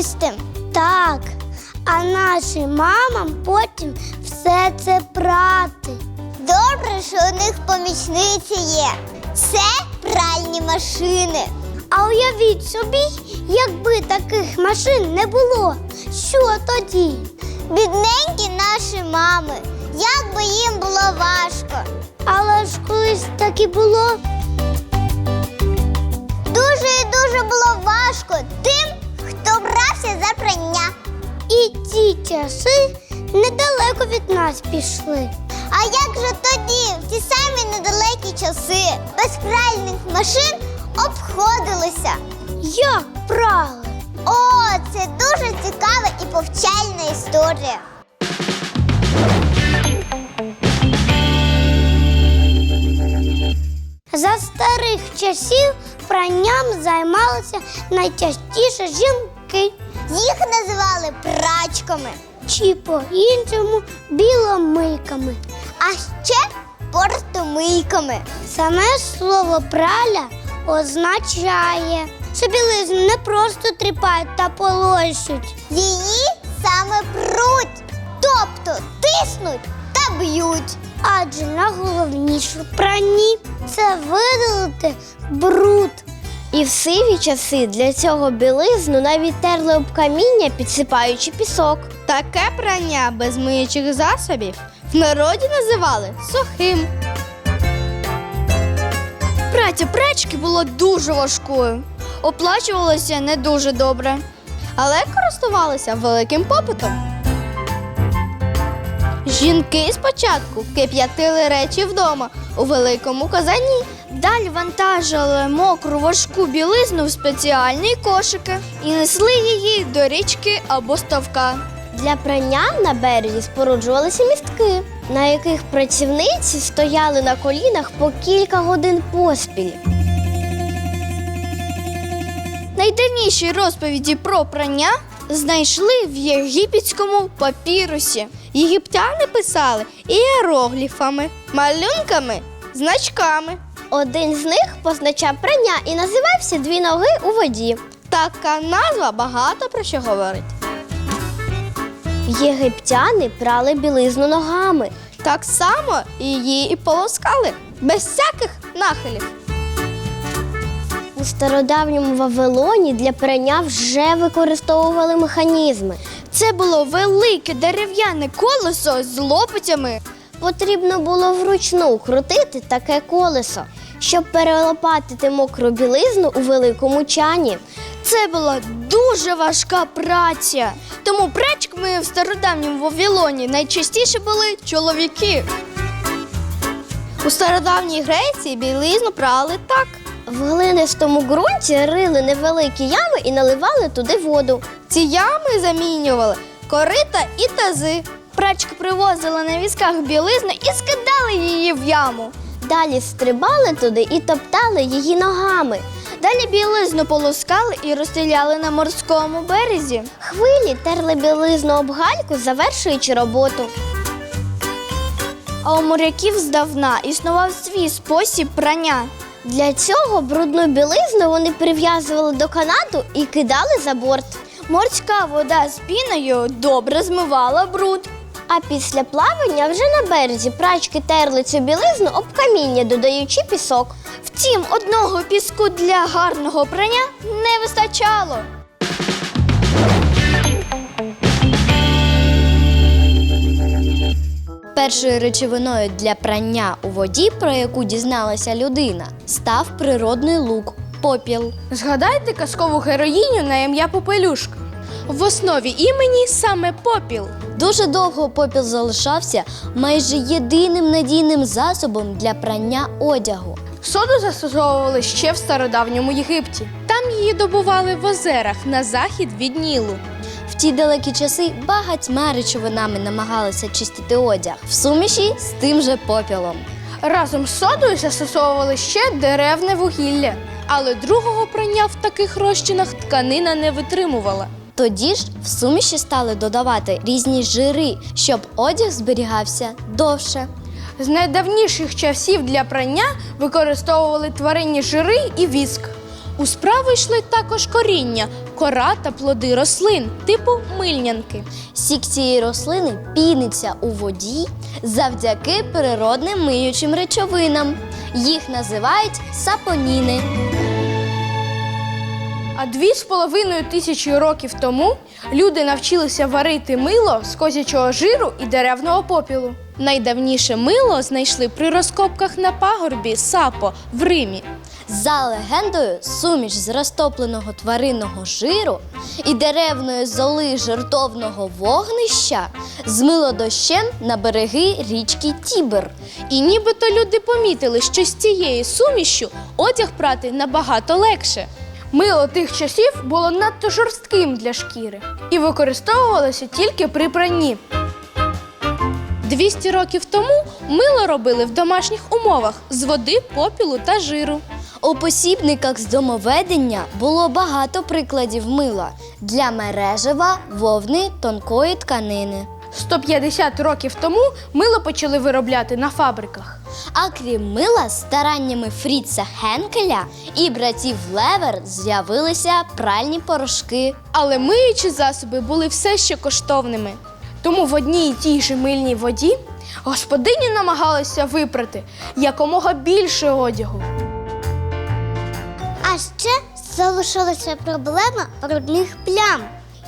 чистим. Так, а нашим мамам потім все це прати. Добре, що у них помічниці є. Це пральні машини. А уявіть собі, якби таких машин не було, що тоді? Бідненькі наші мами. Як би їм було важко. Але ж колись так і було. Дуже і дуже було важко тим, хто брався за прання. І ті часи недалеко від нас пішли. А як же тоді, в ті самі недалекі часи, без пральних машин обходилися? Як прали? О, це дуже цікава і повчальна історія. За старих часів пранням займалися найчастіше жінки, Їх називали прачками, чи по-іншому біломийками. а ще портомийками. Саме слово праля означає, що білизну не просто тріпають та полощуть. Її саме пруть, тобто тиснуть та б'ють. Адже найголовніше в пранні це видалити бруд. І в сиві часи для цього білизну навіть терли об каміння, підсипаючи пісок. Таке прання без миючих засобів в народі називали сухим. Праця прачки була дуже важкою, оплачувалося не дуже добре, але користувалися великим попитом. Жінки спочатку кип'ятили речі вдома у великому казані. Далі вантажили мокру важку білизну в спеціальні кошики і несли її до річки або ставка. Для прання на березі споруджувалися містки, на яких працівниці стояли на колінах по кілька годин поспіль. Найдавніші розповіді про прання знайшли в єгипетському папірусі. Єгиптяни писали іерогліфами, малюнками, значками. Один з них позначав прання і називався дві ноги у воді. Така назва багато про що говорить. Єгиптяни прали білизну ногами. Так само її і полоскали, без всяких нахилів. У стародавньому Вавилоні для прання вже використовували механізми. Це було велике дерев'яне колесо з лопатями. Потрібно було вручну крутити таке колесо, щоб перелопатити мокру білизну у великому чані. Це була дуже важка праця. Тому прачками в стародавньому Вавилоні найчастіше були чоловіки. У стародавній Греції білизну прали так. В глинистому ґрунті рили невеликі ями і наливали туди воду. Ці ями замінювали корита і тази. Прачки привозили на візках білизну і скидали її в яму. Далі стрибали туди і топтали її ногами. Далі білизну полоскали і розстріляли на морському березі. Хвилі терли білизну об гальку, завершуючи роботу. А у моряків здавна існував свій спосіб прання. Для цього брудну білизну вони прив'язували до канату і кидали за борт. Морська вода з піною добре змивала бруд. А після плавання вже на березі прачки терли цю білизну об каміння, додаючи пісок. Втім, одного піску для гарного прання не вистачало. Першою речовиною для прання у воді, про яку дізналася людина, став природний лук попіл. Згадайте казкову героїню на ім'я Попелюшка. В основі імені саме попіл. Дуже довго попіл залишався майже єдиним надійним засобом для прання одягу. Соду застосовували ще в стародавньому Єгипті. Там її добували в озерах на захід від Нілу. В ті далекі часи багатьма речовинами намагалися чистити одяг в суміші з тим же попілом. Разом з содою застосовували ще деревне вугілля. Але другого прання в таких розчинах тканина не витримувала. Тоді ж в суміші стали додавати різні жири, щоб одяг зберігався довше. З найдавніших часів для прання використовували тваринні жири і віск. У справу йшли також коріння, кора та плоди рослин, типу мильнянки. Сік цієї рослини піниться у воді завдяки природним миючим речовинам. Їх називають сапоніни. А дві з половиною тисячі років тому люди навчилися варити мило з козячого жиру і деревного попілу. Найдавніше мило знайшли при розкопках на пагорбі Сапо в Римі. За легендою, суміш з розтопленого тваринного жиру і деревної золи жертовного вогнища змило дощем на береги річки Тібер. І нібито люди помітили, що з цією сумішю одяг прати набагато легше. Мило тих часів було надто жорстким для шкіри і використовувалося тільки при пранні. 200 років тому мило робили в домашніх умовах з води, попілу та жиру. У посібниках з домоведення було багато прикладів мила для мережева, вовни, тонкої тканини. 150 років тому мило почали виробляти на фабриках. А крім мила, стараннями Фріца Хенкеля і братів Левер з'явилися пральні порошки. Але миючі засоби були все ще коштовними. Тому в одній і тій же мильній воді господині намагалися випрати якомога більше одягу. Ще залишилася проблема брудних плям.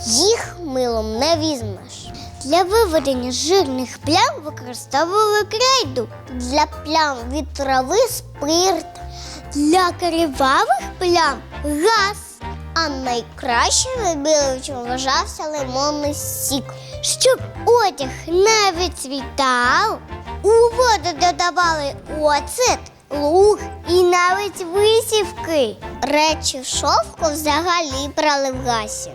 Їх милом не візьмеш. Для виведення жирних плям використовували крейду. Для плям від трави спирт. Для кривавих плям газ. А найкращим відбілювачем вважався лимонний сік. Щоб одяг не відцвітав, у воду додавали оцет, луг і навіть висівки. Речі шовку взагалі брали в гасі.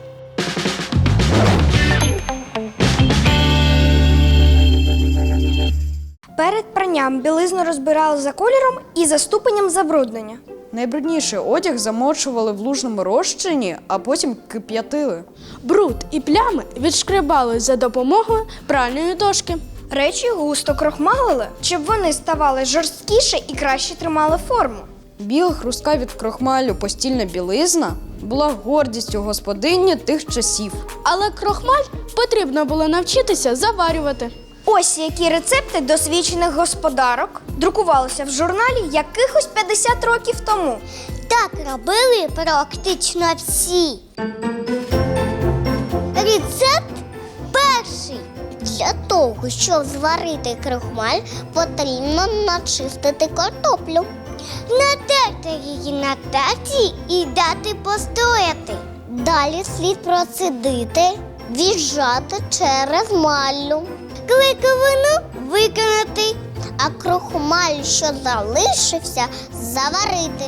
Перед пранням білизну розбирали за кольором і за ступенем забруднення. Найбрудніший одяг замочували в лужному розчині, а потім кип'ятили. Бруд і плями відшкребали за допомогою пральної дошки. Речі густо крохмалили, щоб вони ставали жорсткіше і краще тримали форму. Біла хрустка від крохмалю постільна білизна була гордістю господині тих часів. Але крохмаль потрібно було навчитися заварювати. Ось які рецепти досвідчених господарок друкувалися в журналі якихось 50 років тому. Так робили практично всі. Рецепт. Для того, щоб зварити крохмаль, потрібно начистити картоплю. Натерти її на терці і дати постояти. Далі слід процедити, віджати через маллю. Кликовину викинути, а крохмаль, що залишився, заварити.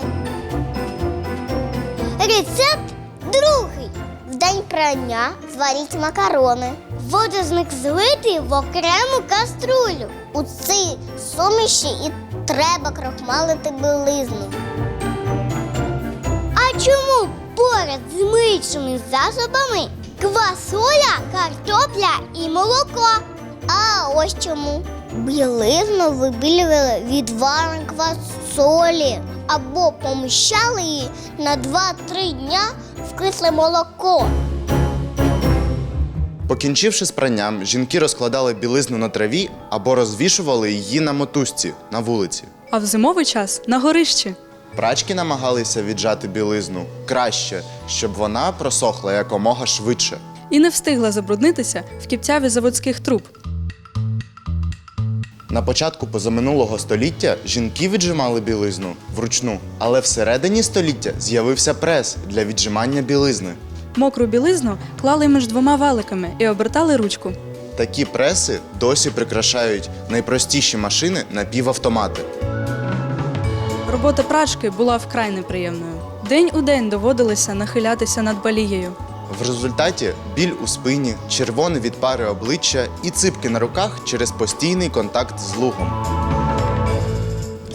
Рецепт другий. День прання зваріть макарони. Воду з них злити в окрему каструлю. У цій суміші і треба крохмалити білизну. А чому поряд з миючими засобами квасоля, картопля і молоко? А ось чому. Білизну вибілювали відваром квасолі або поміщали її на 2-3 дня в кисле молоко. Покінчивши з пранням, жінки розкладали білизну на траві або розвішували її на мотузці на вулиці. А в зимовий час на горищі. Прачки намагалися віджати білизну краще, щоб вона просохла якомога швидше. І не встигла забруднитися в кіптяві заводських труб. На початку позаминулого століття жінки віджимали білизну вручну, але всередині століття з'явився прес для віджимання білизни. Мокру білизну клали між двома валиками і обертали ручку. Такі преси досі прикрашають найпростіші машини напівавтомати. Робота прачки була вкрай неприємною. День у день доводилося нахилятися над балією. В результаті біль у спині, червоне від пари обличчя і ципки на руках через постійний контакт з лугом.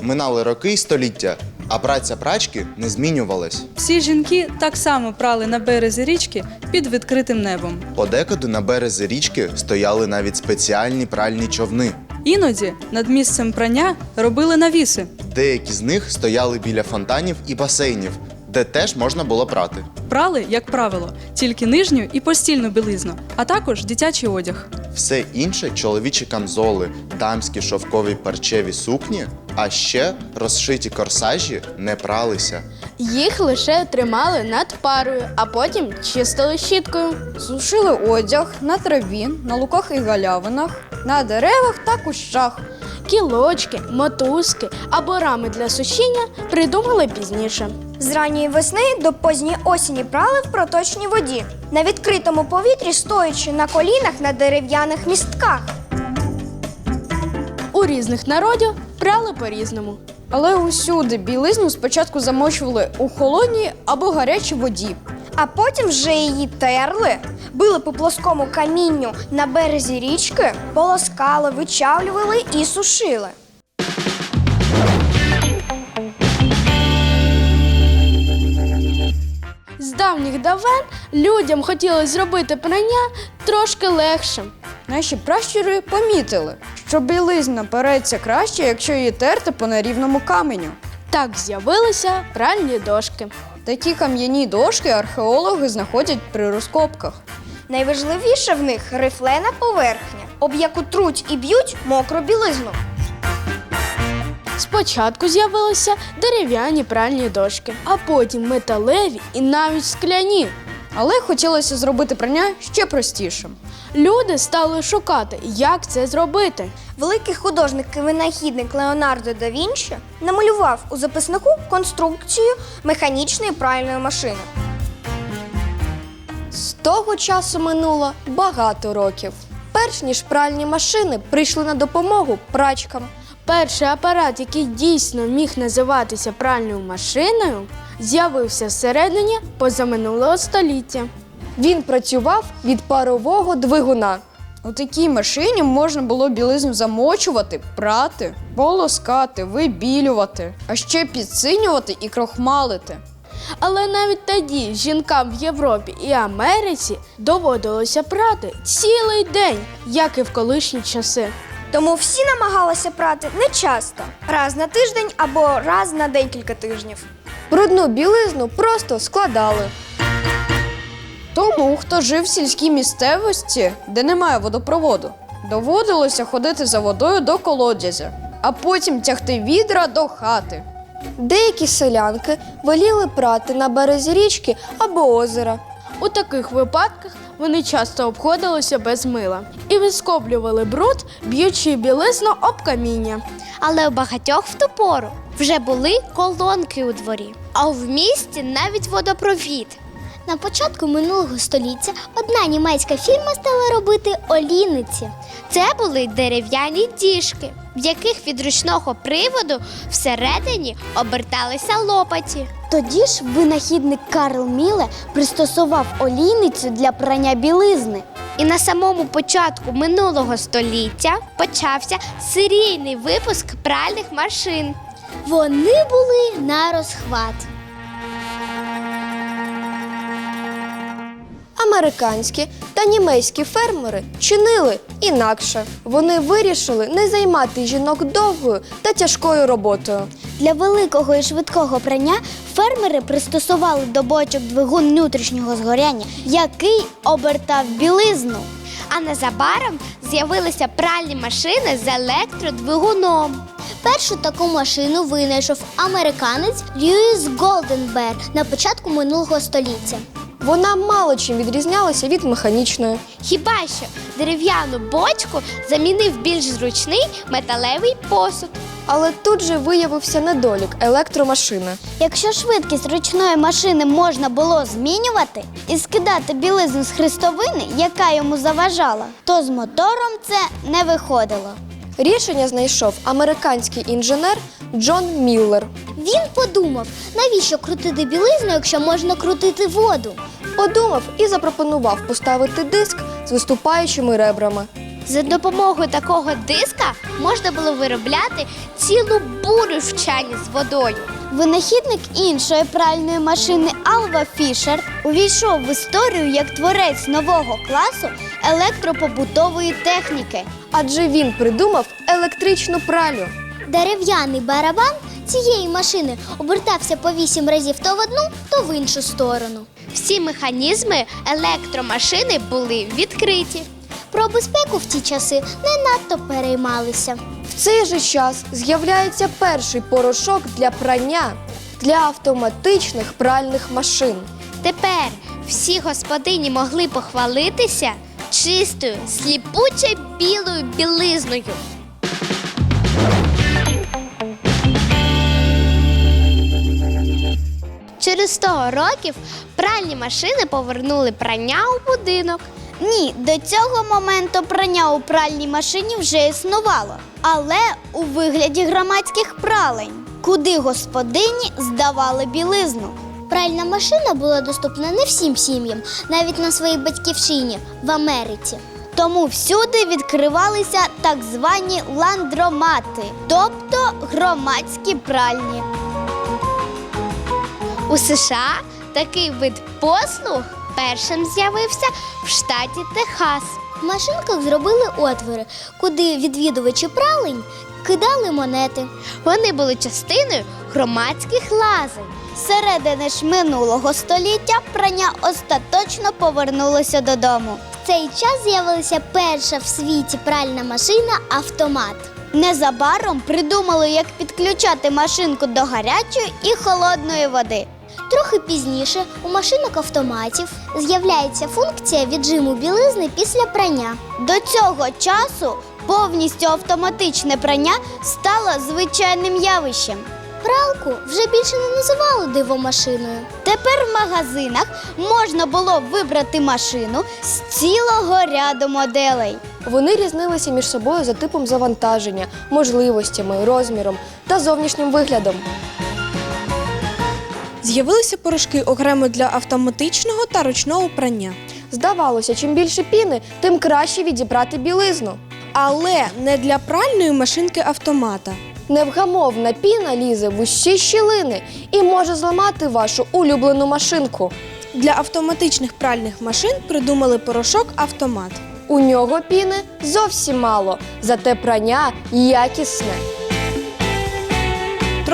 Минали роки й століття, а праця прачки не змінювалась. Всі жінки так само прали на березі річки під відкритим небом. Подекуди на березі річки стояли навіть спеціальні пральні човни. Іноді над місцем прання робили навіси. Деякі з них стояли біля фонтанів і басейнів, де теж можна було прати. Прали, як правило, тільки нижню і постільну білизну, а також дитячий одяг. Все інше чоловічі камзоли, дамські шовкові парчеві сукні, а ще розшиті корсажі не пралися. Їх лише тримали над парою, а потім чистили щіткою. Сушили одяг на траві, на луках і галявинах, на деревах та кущах. Кілочки, мотузки або рами для сушіння придумали пізніше. З ранньої весни до позньої осені прали в проточній воді, на відкритому повітрі, стоячи на колінах на дерев'яних містках. У різних народів прали по-різному. Але усюди білизну спочатку замочували у холодній або гарячій воді. А потім вже її терли, били по плоскому камінню на березі річки, полоскали, вичавлювали і сушили. З давніх давен людям хотілося зробити прання трошки легшим. Наші пращури помітили, що білизна переться краще, якщо її терти по нерівному каменю. Так з'явилися пральні дошки. Такі кам'яні дошки археологи знаходять при розкопках. Найважливіше в них рифлена поверхня, об яку труть і б'ють мокру білизну. Спочатку з'явилися дерев'яні пральні дошки, а потім металеві і навіть скляні. Але хотілося зробити прання ще простішим. Люди стали шукати, як це зробити. Великий художник і винахідник Леонардо да Вінчі намалював у записнику конструкцію механічної пральної машини. З того часу минуло багато років. Перш ніж пральні машини прийшли на допомогу прачкам. Перший апарат, який дійсно міг називатися пральною машиною, з'явився всередині позаминулого століття. Він працював від парового двигуна. У такій машині можна було білизну замочувати, прати, полоскати, вибілювати, а ще підсинювати і крохмалити. Але навіть тоді жінкам в Європі і Америці доводилося прати цілий день, як і в колишні часи. Тому всі намагалися прати не часто, раз на тиждень або раз на декілька тижнів. Брудну білизну просто складали. Тому, хто жив в сільській місцевості, де немає водопроводу, доводилося ходити за водою до колодязя, а потім тягти відра до хати. Деякі селянки воліли прати на березі річки або озера. У таких випадках вони часто обходилися без мила і вискоблювали бруд, б'ючи білизну об каміння. Але у багатьох в ту пору вже були колонки у дворі, а в місті навіть водопровід. На початку минулого століття одна німецька фірма стала робити олійниці. Це були дерев'яні діжки, в яких від ручного приводу всередині оберталися лопаті. Тоді ж винахідник Карл Міле пристосував олійницю для прання білизни. І на самому початку минулого століття почався серійний випуск пральних машин. Вони були на розхват. Американські та німецькі фермери чинили інакше. Вони вирішили не займати жінок довгою та тяжкою роботою. Для великого і швидкого прання фермери пристосували до бочок двигун внутрішнього згоряння, який обертав білизну. А незабаром з'явилися пральні машини з електродвигуном. Першу таку машину винайшов американець Льюіс Голденберг на початку минулого століття. Вона мало чим відрізнялася від механічної. Хіба що дерев'яну бочку замінив більш зручний металевий посуд. Але тут же виявився недолік електромашини. Якщо швидкість ручної машини можна було змінювати і скидати білизну з хрестовини, яка йому заважала, то з мотором це не виходило. Рішення знайшов американський інженер Джон Міллер. Він подумав, навіщо крутити білизну, якщо можна крутити воду. Подумав і запропонував поставити диск з виступаючими ребрами. За допомогою такого диска можна було виробляти цілу бурю в чані з водою. Винахідник іншої пральної машини Алва Фішер увійшов в історію як творець нового класу електропобутової техніки. Адже він придумав електричну пралю. Дерев'яний барабан цієї машини обертався по вісім разів то в одну, то в іншу сторону. Всі механізми електромашини були відкриті. Про безпеку в ті часи не надто переймалися. В цей же час з'являється перший порошок для прання для автоматичних пральних машин. Тепер всі господині могли похвалитися чистою, сліпуче білою білизною. Через 100 років пральні машини повернули прання у будинок. Ні, до цього моменту прання у пральній машині вже існувало, але у вигляді громадських пралень, куди господині здавали білизну. Пральна машина була доступна не всім сім'ям, навіть на своїй батьківщині в Америці. Тому всюди відкривалися так звані ландромати, тобто громадські пральні. У США такий вид послуг першим з'явився в штаті Техас. В машинках зробили отвори, куди відвідувачі пралень кидали монети. Вони були частиною громадських лазень. Середини ж минулого століття прання остаточно повернулося додому. В цей час з'явилася перша в світі пральна машина автомат. Незабаром придумали, як підключати машинку до гарячої і холодної води. Трохи пізніше у машинок автоматів з'являється функція віджиму білизни після прання. До цього часу повністю автоматичне прання стало звичайним явищем. Пралку вже більше не називали дивомашиною. Тепер в магазинах можна було вибрати машину з цілого ряду моделей. Вони різнилися між собою за типом завантаження, можливостями, розміром та зовнішнім виглядом. З'явилися порошки окремо для автоматичного та ручного прання. Здавалося, чим більше піни, тим краще відібрати білизну. Але не для пральної машинки автомата. Невгамовна піна лізе в усі щілини і може зламати вашу улюблену машинку. Для автоматичних пральних машин придумали порошок автомат. У нього піни зовсім мало, зате прання якісне.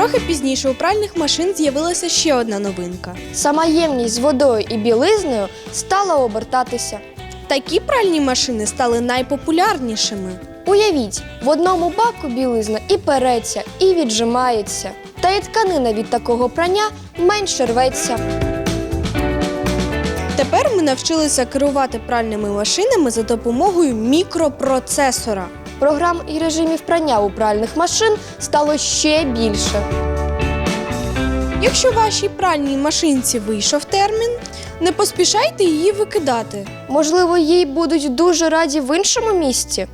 Трохи пізніше у пральних машин з'явилася ще одна новинка. Сама ємність з водою і білизною стала обертатися. Такі пральні машини стали найпопулярнішими. Уявіть, в одному баку білизна і переться, і віджимається. Та й тканина від такого прання менше рветься. Тепер ми навчилися керувати пральними машинами за допомогою мікропроцесора. Програм і режимів прання у пральних машин стало ще більше. Якщо вашій пральній машинці вийшов термін, не поспішайте її викидати. Можливо, їй будуть дуже раді в іншому місці.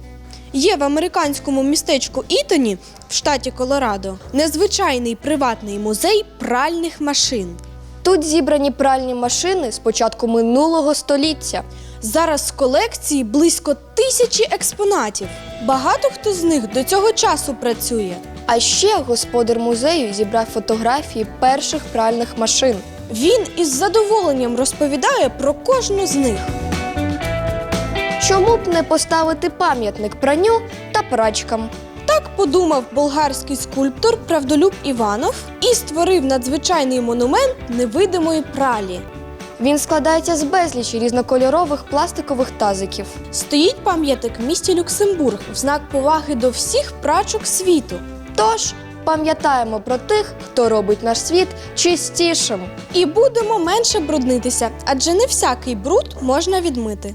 Є в американському містечку Ітоні в штаті Колорадо незвичайний приватний музей пральних машин. Тут зібрані пральні машини з початку минулого століття. Зараз з колекції близько тисячі експонатів. Багато хто з них до цього часу працює. А ще господар музею зібрав фотографії перших пральних машин. Він із задоволенням розповідає про кожну з них. Чому б не поставити пам'ятник пранню та прачкам? Так подумав болгарський скульптор Правдолюб Іванов і створив надзвичайний монумент невидимої пралі. Він складається з безлічі різнокольорових пластикових тазиків. Стоїть пам'ятник в місті Люксембург в знак поваги до всіх прачок світу. Тож пам'ятаємо про тих, хто робить наш світ чистішим. І будемо менше бруднитися, адже не всякий бруд можна відмити.